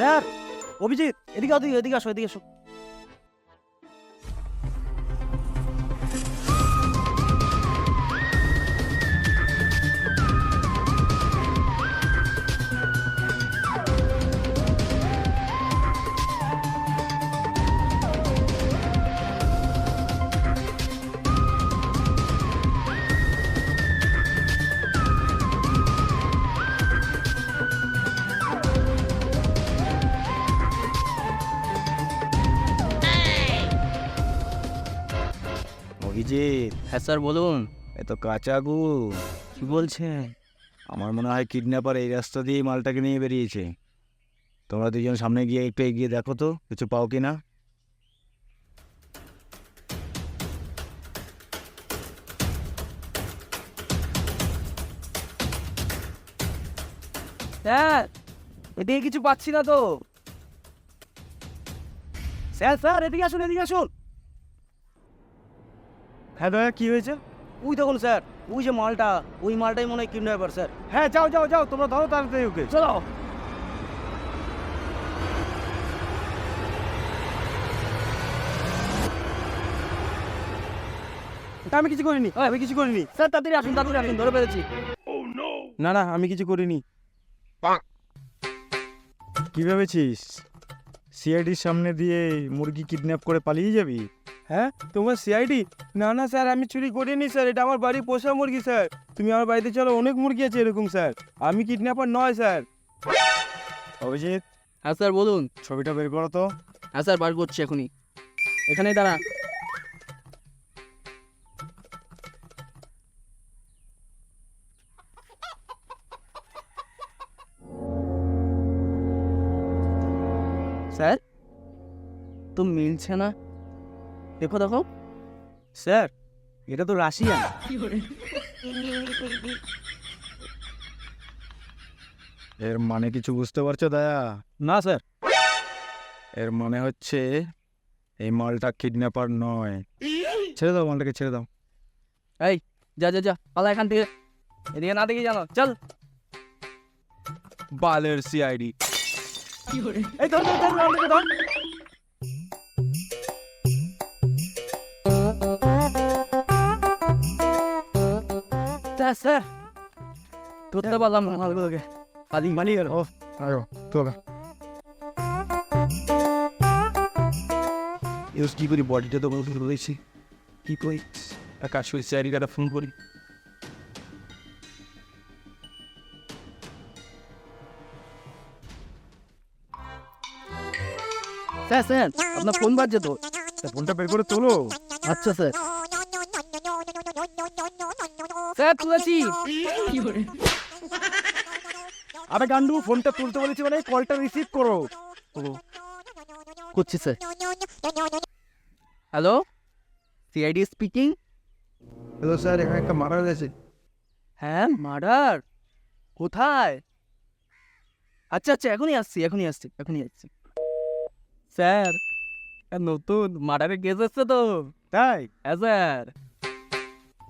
Sir Abhijit এদিকে এদিকে আসো এদিকে আসো। অভিজিৎ। হ্যাঁ স্যার বলুন। এ তো কাঁচা গু কি বলছেন? আমার মনে হয় কিডন্যাপার এই রাস্তা দিয়েই মালটাকে নিয়ে বেরিয়েছে। তোমরা দুজন সামনে গিয়ে একটু এগিয়ে দেখো তো কিছু পাও কি না। স্যার এদিকে কিছু পাচ্ছি না তো। স্যার স্যার এদিকে আসুন এদিকে আসুন। হ্যাঁ দয়া কি হয়েছে? ওই দেখুন স্যার ওই যে মালটা ওই মালটাই মনে হয় কিডন্যাপার স্যার। হ্যাঁ যাও যাও যাও তোমরা ধরো তাড়াতাড়ি ওকে। চলো। আমি কিছু করিনি। ওই, আমি কিছু করিনি। স্যার তাড়াতাড়ি আসুন তাড়াতাড়ি আসুন ধরে পেরেছি না না আমি কিছু করিনি। কি ভেবেছিস? সিআইডির সামনে দিয়ে মুরগি কিডন্যাপ করে পালিয়ে যাবি? হ্যাঁ? তোমার সিআইডি না না স্যার আমি চুরি করিনি স্যার। এটা আমার বাড়ি পোষা মুরগি স্যার। তুমি আমার বাড়িতে চলো অনেক মুরগি আছে এরকম স্যার। আমি কিডন্যাপার নয় স্যার। অভিজিৎ? হ্যাঁ স্যার বলুন। ছবিটা বের করো তো। হ্যাঁ স্যার বার করছি এখনই। এখানেই দাঁড়া। স্যার তো মিলছে না। দেখো দেখো। স্যার এটা তো রাশিয়ান। এর মানে কিছু বুঝতে পারছ দয়া? না স্যার। এর মানে হচ্ছে এই মালটা কিডন্যাপার নয়। ছেড়ে দাও মালটাকে ছেড়ে দাও। এই যা যা যা পালা এখান থেকে। এদিকে না দেখি জানো চল। বালের সিআইডি এই ধর ধর ধর। ধর স্যার স্যার ধরতে পারলাম না মালগুলোকে পালিয়ে পালিয়ে গেল আয়ো তোলা ইউজ কি করি বডিটা তো বলতে রয়েছে কি করি কাজ করি সিআইডিটা ফোন করি স্যার স্যার আপনার ফোন বাজছে তো ফোনটা বের করে তোলো আচ্ছা স্যার স্যার তুলেছি আরে গান্ডু ফোনটা তুলতে বলেছি মানে কলটা রিসিভ করো। করছি sir hello CID speaking hello sir এখানে একটা মারা গেছে হ্যাঁ মার্ডার কোথায়? আচ্ছা আচ্ছা এখনই আসছি এখনই আসছি এখনই আসছি। স্যার নতুন মার্ডারের কেস এসছে তো। তাই? হ্যাঁ স্যার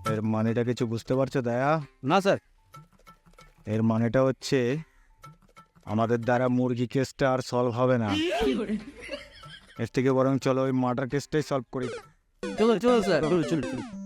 এর মানেটা কিছু বুঝতে পারছ দয়া? না স্যার। এর মানেটা হচ্ছে আমাদের দ্বারা মুরগি কেসটা আর সলভ হবে না। এর থেকে বরং চলো ওই মার্ডার কেসটাই সলভ করি। চলো চলো স্যার। চলো চলো।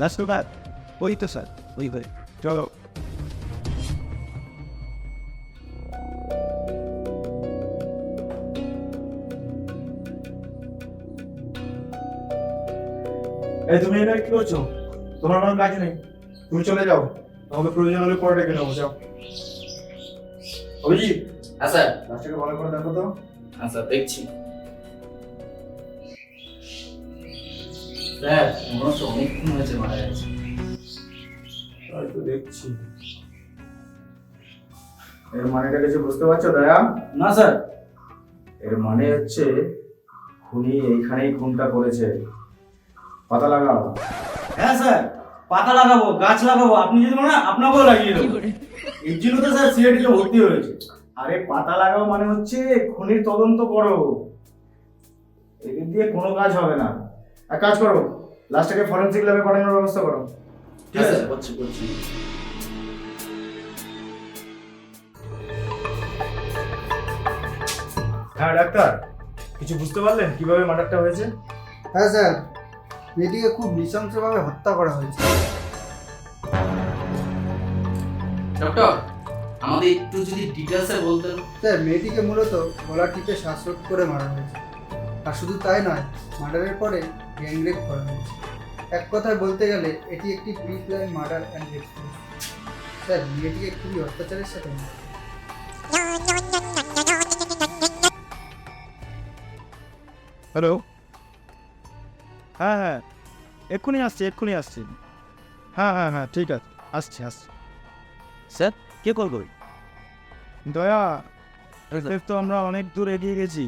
That's too bad. ওই তো স্যার ওই ভাই চলো এই তুমি এটা কি করছ? তোমার কোনো কাজ নেই। তুমি চলে যাও। আমাকে প্রয়োজন হলে পরে ডেকে নেব যাও। অভিজিৎ। হ্যাঁ স্যার। লাস্টটাকে ভালো করে দেখো তো। হ্যাঁ স্যার দেখছি। স্যার মনে হচ্ছে অনেকক্ষণ হয়েছে মারা গেছে হয়তো দেখছি। এর মানেটা কিছু বুঝতে পারছ দয়া? না স্যার। এর মানে হচ্ছে খুনি এইখানেই খুনটা করেছে। পাতা লাগাও। হ্যাঁ স্যার পাতা লাগাবো গাছ লাগাবো। আপনি যদি মনে হয় আপনাকেও লাগিয়ে দেবো। এর জন্য তো স্যার সিআইডিতে ভর্তি হয়েছে। আরে পাতা লাগাও মানে হচ্ছে খুনির তদন্ত করো। এদিক দিয়ে কোনো কাজ হবে না। এক কাজ করো লাস্টটাকে ফরেন্সিক ল্যাবে পাঠানোর ব্যবস্থা করো। ঠিক আছে? করছি করছি হ্যাঁ ডাক্তার কিছু বুঝতে পারলেন কীভাবে মার্ডারটা হয়েছে? হ্যাঁ স্যার মেয়েটিকে খুব নৃশংসভাবে হত্যা করা হয়েছে। ডক্টর আমাদের একটু যদি ডিটেলসে বলতেন। স্যার মেয়েটিকে মূলত গলা টিপে শ্বাসরোধ করে মারা হয়েছে। আর শুধু তাই নয় মার্ডারের পরে গ্যাংরেপ করা হয়েছে এক কথায় বলতে গেলে এটি একটি pre plan murder and rape sir মেয়েটিকে খুবই অত্যাচারের সাথে হ্যালো হ্যাঁ হ্যাঁ। এক্ষুনি আসছি এক্ষুনি আসছি। হ্যাঁ হ্যাঁ হ্যাঁ ঠিক আছে। আসছি আসছি। স্যার কে কল করি দয়া তো আমরা অনেক দূর এগিয়ে গেছি।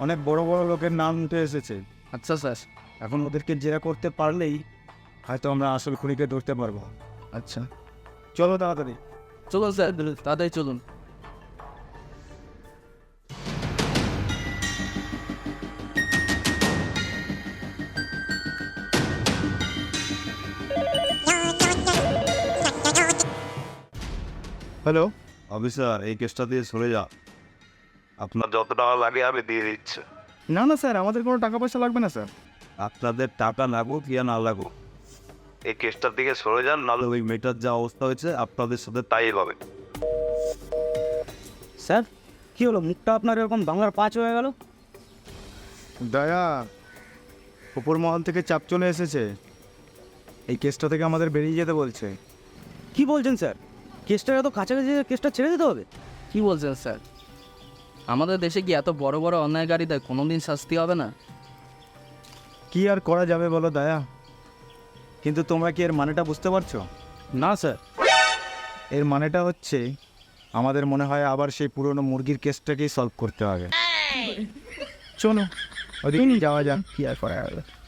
অনেক বড় বড় লোকের নাম উঠে এসেছে। আচ্ছা স্যার। এখন ওদেরকে জেরা করতে পারলেই হয়তো আমরা আসল খুনিকে ধরতে পারব। আচ্ছা। চলো তাড়াতাড়ি। চলুন স্যার তাড়াতাড়ি চলুন। হ্যালো অফিসার এই কেসটা দিয়ে সরে যা আপনার যত টাকা লাগে আমি দিয়ে দিচ্ছি। না না স্যার আমাদের কোনো টাকা পয়সা লাগবে না স্যার। আপনাদের টাকা লাগুক ইয়া না লাগুক এই কেসটার দিকে সরে যান নাহলে ওই মেয়েটার যা অবস্থা হয়েছে আপনাদের সাথে তাই হবে। স্যার কি হলো? মুখটা আপনার এরকম বাংলার পাঁচ হয়ে গেল? দয়া উপর মহল থেকে চাপ চলে এসেছে। এই কেসটা থেকে আমাদের বেরিয়ে যেতে বলছে। কি বলছেন স্যার? কেসটা এত কাছাকাছি কেসটা ছেড়ে দিতে হবে? কি বলছেন স্যার? আমাদের দেশে কি এত বড় বড় অন্যায় অন্যায়কারীদের কোনোদিন শাস্তি হবে না? কি আর করা যাবে বলো দয়া? কিন্তু তোমরা কি এর মানেটা বুঝতে পারছ? না স্যার। এর মানেটা হচ্ছে আমাদের মনে হয় আবার সেই পুরনো মুরগির কেসটাকেই সলভ করতে হবে। চলো ওদিকে যাওয়া যাক কি আর করা যাবে।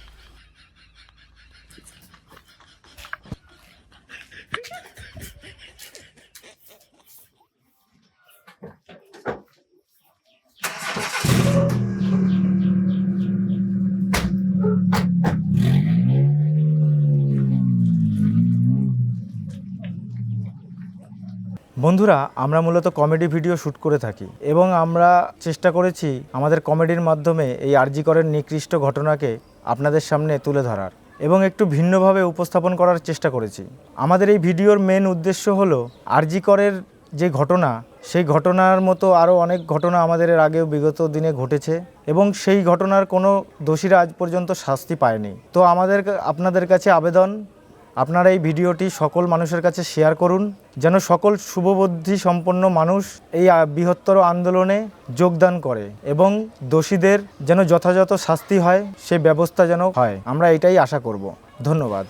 বন্ধুরা, আমরা মূলত কমেডি ভিডিও শ্যুট করে থাকি এবং আমরা চেষ্টা করেছি আমাদের কমেডির মাধ্যমে এই আরজিকরের নিকৃষ্ট ঘটনাকে আপনাদের সামনে তুলে ধরার এবং একটু ভিন্নভাবে উপস্থাপন করার চেষ্টা করেছি। আমাদের এই ভিডিওর মেন উদ্দেশ্য হলো আরজিকরের যে ঘটনা, সেই ঘটনার মতো আরও অনেক ঘটনা আমাদের এর আগেও বিগত দিনে ঘটেছে এবং সেই ঘটনার কোনো দোষীরা আজ পর্যন্ত শাস্তি পায়নি। তো আমাদের আপনাদের কাছে আবেদন আপনারা এই ভিডিওটি সকল মানুষের কাছে শেয়ার করুন, যেন সকল শুভবুদ্ধি সম্পন্ন মানুষ এই বৃহত্তর আন্দোলনে যোগদান করে এবং দোষীদের যেন যথাযথ শাস্তি হয়, সে ব্যবস্থা যেন হয়। আমরা এটাই আশা করব। ধন্যবাদ।